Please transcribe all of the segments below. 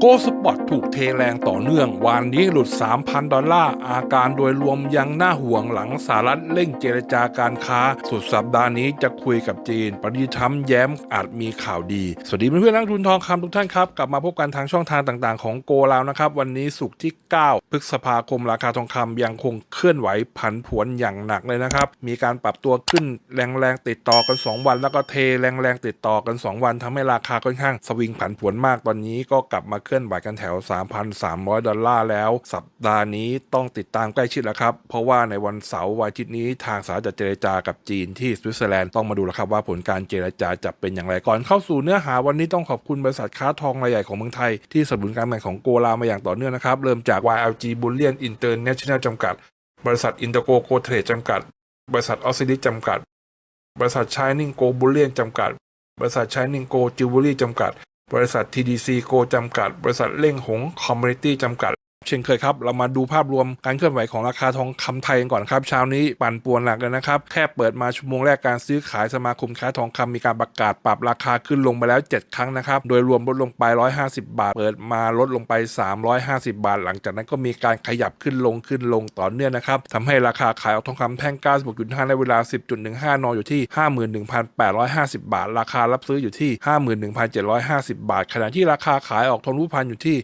โกสปอร์ตถูกเทแรงต่อเนื่องวันนี้หลุด 3,000 ดอลลาร์ อาการโดยรวมยังน่าห่วงหลังสหรัฐเร่งเจรจาการค้า สุดสัปดาห์นี้จะคุยกับจีน ปฏิทัมแย้มอาจมีข่าวดี สวัสดีเพื่อนนักทุนทองคำทุกท่านครับ กลับมาพบกันทางช่องทางต่างๆ ของโกลาวนะครับ วันนี้สุกที่ 9 พฤษภาคมราคาทองคำยังคงเคลื่อนไหวผันผวนอย่างหนักเลยนะครับ มีการปรับตัวขึ้นแรงๆติดต่อกัน 2 วัน แล้วก็เทแรงๆติดต่อกัน 2 วันทำให้ราคาค่อนข้างสวิงผันผวนมากตอนนี้ก็กลับมาเคลื่อนไหวกันแถว 3,300 ดอลลาร์แล้ว สัปดาห์นี้ต้องติดตามใกล้ชิดแล้วครับ เพราะว่าในวันเสาร์วันอาทิตย์นี้ทางสหรัฐจะเจรจากับจีนที่สวิตเซอร์แลนด์ต้องมาดูแล้วครับว่าผลการเจรจาจะเป็นอย่างไรก่อนเข้าสู่เนื้อหาวันนี้ต้องขอบคุณบริษัทค้าทองรายใหญ่ของเมืองไทยที่สนับสนุนการแข่งของโกลามาอย่างต่อเนื่องนะครับเริ่มจาก YLG Bullion International จำกัด บริษัทอินเตอร์โกโกเทรดจำกัด บริษัทออสซิลิจำกัด บริษัท Shining Go Bullion จำกัด บริษัท Shining Go Jewelry จำกัด บริษัท TDC โกจำกัด บริษัทเล่งหงคอมมูนิตี้จำกัด เช่นเคยครับ เรามาดูภาพรวมการเคลื่อนไหวของราคาทองคำไทยกันก่อนครับเช้านี้ปั่นป่วนหนักเลยนะครับ แค่เปิดมาชั่วโมงแรกการซื้อขายสมาคมค้าทองคำมีการประกาศปรับราคาขึ้นลงไปแล้ว 7 ครั้งนะครับ โดยรวมลดลงไป 150 บาท เปิดมาลดลงไป 350 บาท หลังจากนั้นก็มีการขยับขึ้นลงขึ้นลงต่อเนื่องนะครับทำให้ราคาขายออกทองคำแท่ง 96.5 ในเวลา 10.15นอยู่ที่ 51,850 บาท ราคารับซื้ออยู่ที่ 51,750 บาท ขณะที่ราคาขายออกทองรูปพรรณอยู่ที่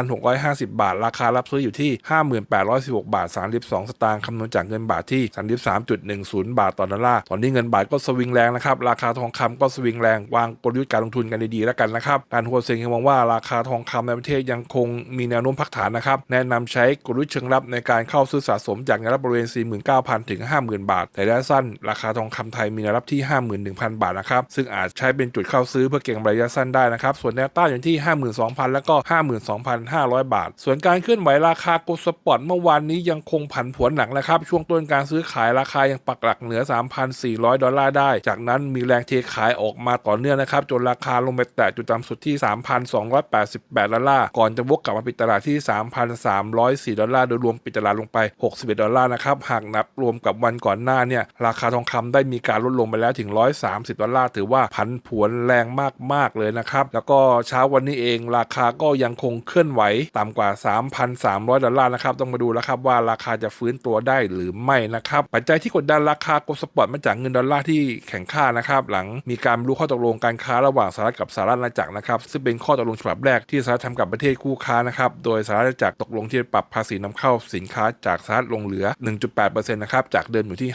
52,650 บาทราคารับซื้ออยู่ที่ 5816 บาท 32 สตางค์คำนวณจากเงินบาทที่ 33.10 บาทต่อดอลลาร์ตอนนี้เงินบาทก็สวิงแรงนะครับ ราคาทองคำก็สวิงแรง วางกลยุทธ์การลงทุนกันดีๆแล้วกันนะครับ การหัวเซ็งยังมองว่าราคาทองคำในประเทศยังคงมีแนวโน้มพักฐานนะครับ แนะนำใช้กลยุทธ์เชิงรับในการเข้าซื้อสะสมจากแนวรับบริเวณ 49,000 ถึง 50,000 บาท แต่ระยะสั้น ราคาทองคำไทยมีแนวรับที่ 51,000 บาทนะครับ ซึ่งอาจใช้เป็นจุดเข้าซื้อเพื่อเก็งรระยะสั้นได้นะครับ ส่วนแนวต้านอยู่ที่ 52,000 แล้วก็ 52,500 บาท ส่วนการการเคลื่อนไหวราคาโกลด์สปอร์ตเมื่อวานนี้ยังคงผันผวนหนักนะครับ ช่วงต้นการซื้อขายราคายังปักหลักเหนือ 3,400 ดอลลาร์ได้ จากนั้นมีแรงเทขายออกมาต่อเนื่องนะครับ จนราคาลงไปแตะจุดต่ำสุดที่ 3,288 ดอลลาร์ ก่อนจะวกกลับมาปิดตลาดที่ 3,304 ดอลลาร์ โดยรวมปิดตลาดลงไป 61 ดอลลาร์นะครับ หากนับรวมกับวันก่อนหน้าเนี่ย ราคาทองคำได้มีการลดลงไปแล้วถึง 130 ดอลลาร์ ถือว่าผันผวนแรงมากๆเลยนะครับ แล้วก็เช้าวันนี้เองราคาก็ยังคงเคลื่อนไหวต่ำกว่า 3 3,300 ดอลลาร์นะครับ ต้องมาดูแล้วครับว่าราคาจะฟื้นตัวได้หรือไม่นะครับ ปัจจัยที่กดดันราคาโกลด์สปอร์ตมาจากเงินดอลลาร์ที่แข็งค่านะครับหลังมีการรรลุข้อตกลงการค้าระหว่างสหรัฐกับสหรัฐอาณาจักรนะครับซึ่งเป็นข้อตกลงฉบับแรกที่สหรัฐทำกับประเทศคู่ค้านะครับโดยสหรัฐอาณาจักรตกลงที่จะปรับภาษีนำเข้าสินค้าจากสหรัฐลงเหลือ 1.8%นะครับจากเดิมอยู่ที่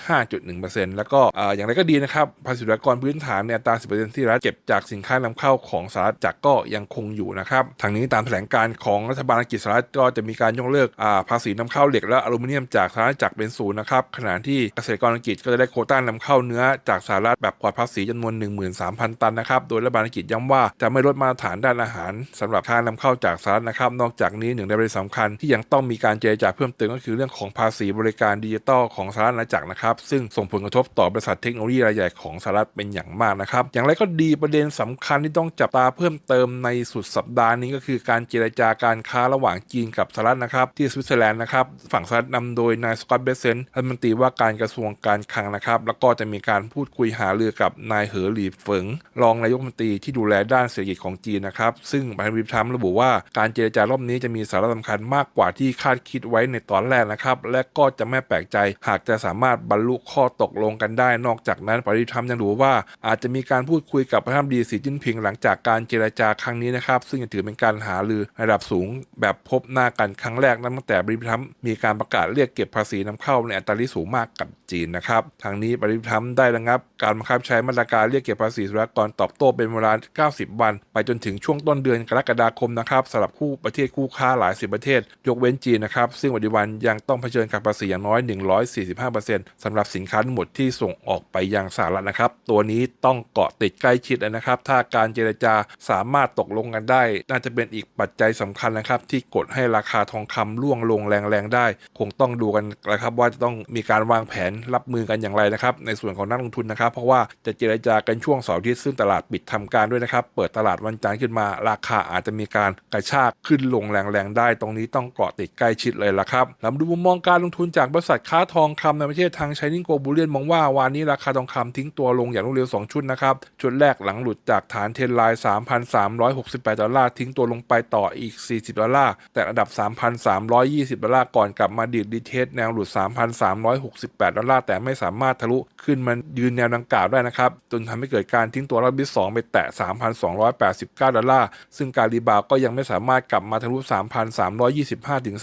5.1%แล้วก็ออย่างไรก็ดีนะครับภาษีสุรากรพื้นฐานในอัตรา 10%ที่รัฐเก็บจากสินค้านำเข้าของสหรัฐจากก็ยังคงอยู่นะครับทางนี้ตามแถลงการของรัฐบาลอังกฤษสหรัฐก็จะมีการยกเลิกภาษีนำเข้าเหล็กและอลูมิเนียมจากสหรัฐจากเป็นศูนย์นะครับขณะที่เกษตรกรอังกฤษก็จะได้โคต้านำเข้าเนื้อจากสหรัฐแบบปลอดภาษีจำนวน 13,000 ตันนะครับโดยรัฐบาลอังกฤษย้ำว่าจะไม่ลดมาตรฐานด้านอาหารสำหรับการนำเข้าจากสหรัฐนะครับนอกจากนี้หนึ่งในประเด็นสำคัญที่ยังต้องมีการเจรจาเพิ่มเติมก็คือเรื่องของภาษีบริการดิจิทัลของสหรัฐอาณาจักรนะครับซึ่งส่งผลกระทบต่อบริษัทเทคโนโลยีรายใหญ่ของสหรัฐเป็นอย่างมากนะครับอย่างไรก็ดีประเด็นสำคัญที่ต้องจับตาเพิ่มเติมในสุดสัปดาห์นี้ก็คือการเจรจาการค้าระหว่างจีนกับสหรัฐนะครับที่สวิตเซอร์แลนด์นะครับฝั่งสหรัฐนำโดยนายสกอตเบสเซนรัฐมนตรีว่าการกระทรวงการคลังนะครับ แล้วก็จะมีการพูดคุยหารือกับนายเหอหลีเฟิง รองนายกรัฐมนตรีที่ดูแลด้านเศรษฐกิจของจีนนะครับ ซึ่งประธานาธิบดีทรัมป์ระบุว่าการเจรจารอบนี้จะมีสาระสำคัญมากกว่าที่คาดคิดไว้ในตอนแรกนะครับ และก็จะไม่แปลกใจหากจะสามารถบรรลุข้อตกลงกันได้ นอกจากนั้นประธานาธิบดีทรัมป์ยังระบุว่า อาจจะมีการพูดคุยกับประธานาธิบดีสีจิ้นผิงหลังจากการเจรจาครั้งนี้นะครับ ซึ่งจะถือเป็นการหารือระดับสูงแบบพบหน้ากันครั้งแรกนับตั้งแต่บริทัมมีการประกาศเรียกเก็บภาษีนำเข้าในอัตราที่สูงมากกับจีนนะครับทางนี้บริทัมได้ระงับ การบังคับใช้มาตรการเรียกเก็บภาษีสุรากรตอบโต้เป็นเวลา 90 วัน ไปจนถึงช่วงต้นเดือนกรกฎาคมนะครับสำหรับคู่ประเทศคู่ค้าหลายสิบประเทศ ยกเว้นจีนนะครับซึ่งปัจจุบันยังต้องเผชิญกับภาษีอย่างน้อย 145%สำหรับสินค้าทั้งหมดที่ส่งออกไปยังสหรัฐนะครับ ตัวนี้ต้องเกาะติดใกล้ชิดนะครับ ถ้าการเจรจาสามารถตกลงกันได้ น่าจะเป็นอีกปัจจัยสำคัญนะครับ ที่กดให้ราคาทองคำร่วงลงแรงๆได้ คงต้องดูกันนะครับว่าจะต้องมีการวางแผนรับมือกันอย่างไรนะครับในส่วนของนักลงทุนนะครับ เพราะว่าจะเจรจากันช่วงเสาร์อาทิตย์ซึ่งตลาดปิดทำการด้วยนะครับ เปิดตลาดวันจันทร์ขึ้นมา ราคาอาจจะมีการกระชากขึ้นลงแรงๆได้ ตรงนี้ต้องเกาะติดใกล้ชิดเลยละครับแล้วมาดูมุมมองการลงทุนจากบริษัทค้าทองคำในประเทศทางช i นิงโกบูเลียนมองว่าวันนี้ราคาทองคำทิ้งตัวลงอย่างรวดเร็ว2ชุดนะครับชุดแรกหลังหลุดจากฐานเทนไลน์3,368 ดอลลาร์ทิ้งตัวลงไปต่ออีก 40 ดอลลาร์แต่ระดับ 3,320 ดอลลาร์ก่อนกลับมาดีดดีเทสแนวหลุด 3,368 ดอลลาร์แต่ไม่สามารถทะลุขึ้นมายืนแนวดังกล่าวได้นะครับ จนทำให้เกิดการทิ้งตัวรอบที่2ไปแตะ 3,289 ดอลลาร์ซึ่งการรีบาวก็ยังไม่สามารถกลับมาทะลุ 3,325 ถึง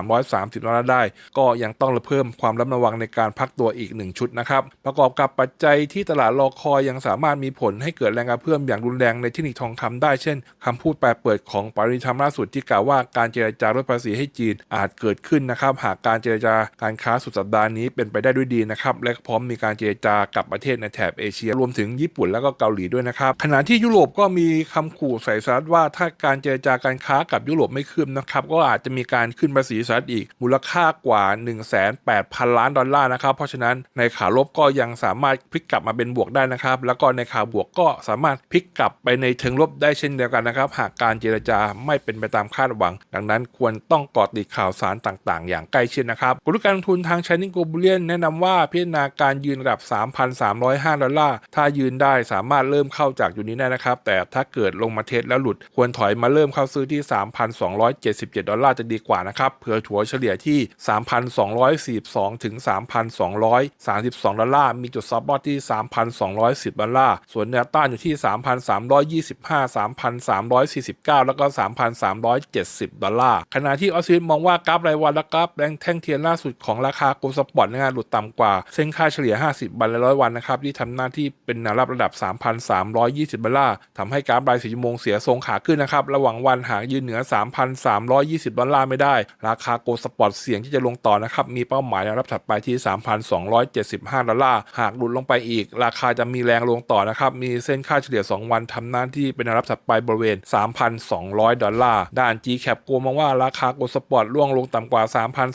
3,330 ดอลลาร์ได้ ก็ยังต้องเพิ่มความระมัดระวังในการพักตัวอีก 1 ชุดนะครับ ประกอบกับปัจจัยที่ตลาดรอคอยยังสามารถมีผลให้เกิดแรงกระเพื่อมอย่างรุนแรงในเทคนิคทองคำได้เช่นคำพูดแปลเปิดของปริธรรมล่าสุดที่กล่าวว่าการเจรจาลดภาษีให้จีนอาจเกิดขึ้นนะครับ หากการเจรจาการค้าสุดสัปดาห์นี้เป็นไปได้ด้วยดีนะครับและพร้อมมีการเจรจากับประเทศในแถบเอเชีย รวมถึงญี่ปุ่นแล้วก็เกาหลีด้วยนะครับขณะที่ยุโรปก็มีคำขู่ใส่สหรัฐว่าถ้าการเจรจาการค้ากับยุโรปไม่คืบนะครับก็อาจจะมีการขึ้นภาษีสหรัฐอีกมูลค่ากว่า 1 8 0 0 0 ล้านดอลลาร์นะครับเพราะฉะนั้นในขาลบก็ยังสามารถพลิกกลับมาเป็นบวกได้นะครับ แล้วก็ในขาบวกก็สามารถพลิกกลับไปในเชิงลบได้เช่นเดียวกันนะครับ หากการเจรจาไม่เป็นไปตามคาดหวังดังนั้นควรต้องเกาะติดข่าวสารต่างๆ อย่างใกล้ชิดนะครับกลยุทธ์การลงทุนทางช i นิงโกบูเลียนแนะนำว่าพิจารณาการยืนระดับ 3,305 ดอลลาร์ ถ้ายืนได้สามารถเริ่มเข้าจากอยู่นี้ได้นะครับ แต่ถ้าเกิดลงมาเทสแล้วหลุด ควรถอยมาเริ่มเข้าซื้อที่ 3,277 ดอลลาร์จะดีกว่านะครับเผื่อถัวเฉลี่ยที่ 3,242 ถึง 3,232 ดอลลาร์ มีจุดซับบอทที่ 3,210 ดอลลาร์ ส่วนแนวต้านอยู่ที่ 3,325 3,349 แล้วก็ 3,370 ดอลลาร์ขณะที่ออสซิลมองว่ากราฟรายวันและกราฟแรงแท่งเทียนล่าสุดของราคาโกลสปอร์ตในงานหลุดต่ำกว่า เส้นค่าเฉลี่ย 50 วันและร้อยวันนะครับที่ทำหน้าที่เป็นแนวรับระดับ 3,320 ดอลลาร์ทำให้กราฟรายสี่ชั่วโมงเสียทรงขาขึ้นนะครับระหว่างวันหากยืนเหนือ 3,320 ดอลลาร์ไม่ได้ ราคาโกลสปอร์ตเสี่ยงที่จะลงต่อนะครับมีเป้าหมายแนวรับถัดไปที่ 3,275 ดอลลาร์หากหลุดลงไปอีก ราคาจะมีแรงลงต่อนะครับมีเส้นค่าเฉลี่ย 2 วันทำหน้าที่เป็นแนวรับถัดไปบริเวณ 3,200 ดอลลาร์ด้าน G-Cap กลัวมองว่าราคาโกลด์สปอร์ตร่วงลงต่ำกว่า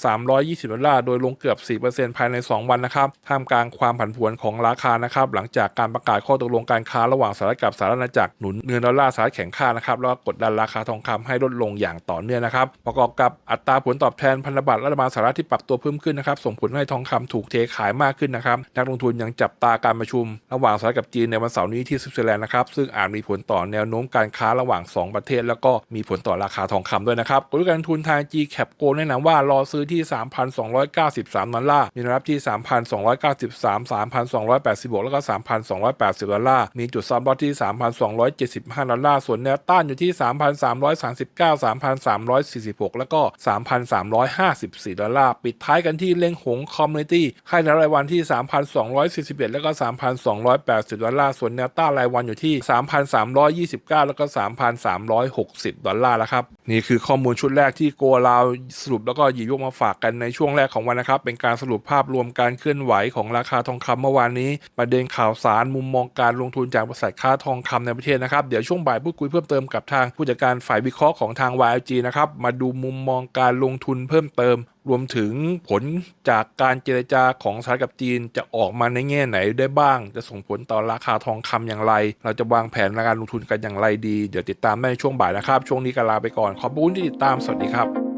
3,320 ดอลลาร์โดยลงเกือบ 4%ภายใน 2 วันนะครับ ท่ามกลางความผันผวนของราคานะครับ หลังจากการประกาศข้อตกลงการค้าระหว่างสหรัฐกับสหรัฐอาณาจักรหนุนเงินดอลลาร์สหรัฐแข็งค่านะครับ แล้วกดดันราคาทองคำให้ลดลงอย่างต่อเนื่องนะครับ ประกอบกับอัตราผลตอบแทนพันธบัตรรัฐบาลสหรัฐที่ปรับตัวเพิ่มขึ้นนะครับ ส่งผลให้ทองคำถูกเทขายมากขึ้นนะครับ นักลงทุนยังจับตาการประชุม ระหว่างสหรัฐกับจีนในวันเสาร์นี้ที่สวิตเซอร์แลนด์นะครับ ซึ่งอาจมีผลต่อแนวโน้มการค้าระหว่าง 2 ประเทศ แล้วก็มีผลต่อราคาทองคำด้วยนะครับครับกลยุทธ์การทุนทาง G Cap Go แนะนำว่ารอซื้อที่ 3,293 ดอลลาร์ มีรับที่ 3,293 3,286 แล้วก็ 3,280 ดอลลาร์ มีจุดซับลอตที่ 3,275 ดอลลาร์ ส่วนแนวต้านอยู่ที่ 3,339 3,346 แล้วก็ 3,354 ดอลลาร์ ปิดท้ายกันที่เล้งหงคอมมูนิตี้ค่าแนวรายวันที่ 3,241 แล้วก็ 3,280 ดอลลาร์ ส่วนแนวต้านรายวันอยู่ที่ 3,329 แล้วก็ 3,360 ดอลลาร์แล้วครับ นี่คือข้อมูลชุดแรกที่โกลาวสรุปแล้วก็หยิบยกมาฝากกันในช่วงแรกของวันนะครับ เป็นการสรุปภาพรวมการเคลื่อนไหวของราคาทองคำเมื่อวานนี้ ประเด็นข่าวสารมุมมองการลงทุนจากบริษัทค้าทองคำในประเทศนะครับ เดี๋ยวช่วงบ่ายพูดคุยเพิ่มเติมกับทางผู้จัดการฝ่ายวิเคราะห์ของทาง YLG นะครับ มาดูมุมมองการลงทุนเพิ่มเติมรวมถึงผลจากการเจรจาของสหรัฐกับจีนจะออกมาในแง่ไหนได้บ้าง จะส่งผลต่อราคาทองคำอย่างไร เราจะวางแผนในการลงทุนกันอย่างไรดี เดี๋ยวติดตามได้ในช่วงบ่ายนะครับ ช่วงนี้ก็ลาไปก่อน ขอบคุณที่ติดตาม สวัสดีครับ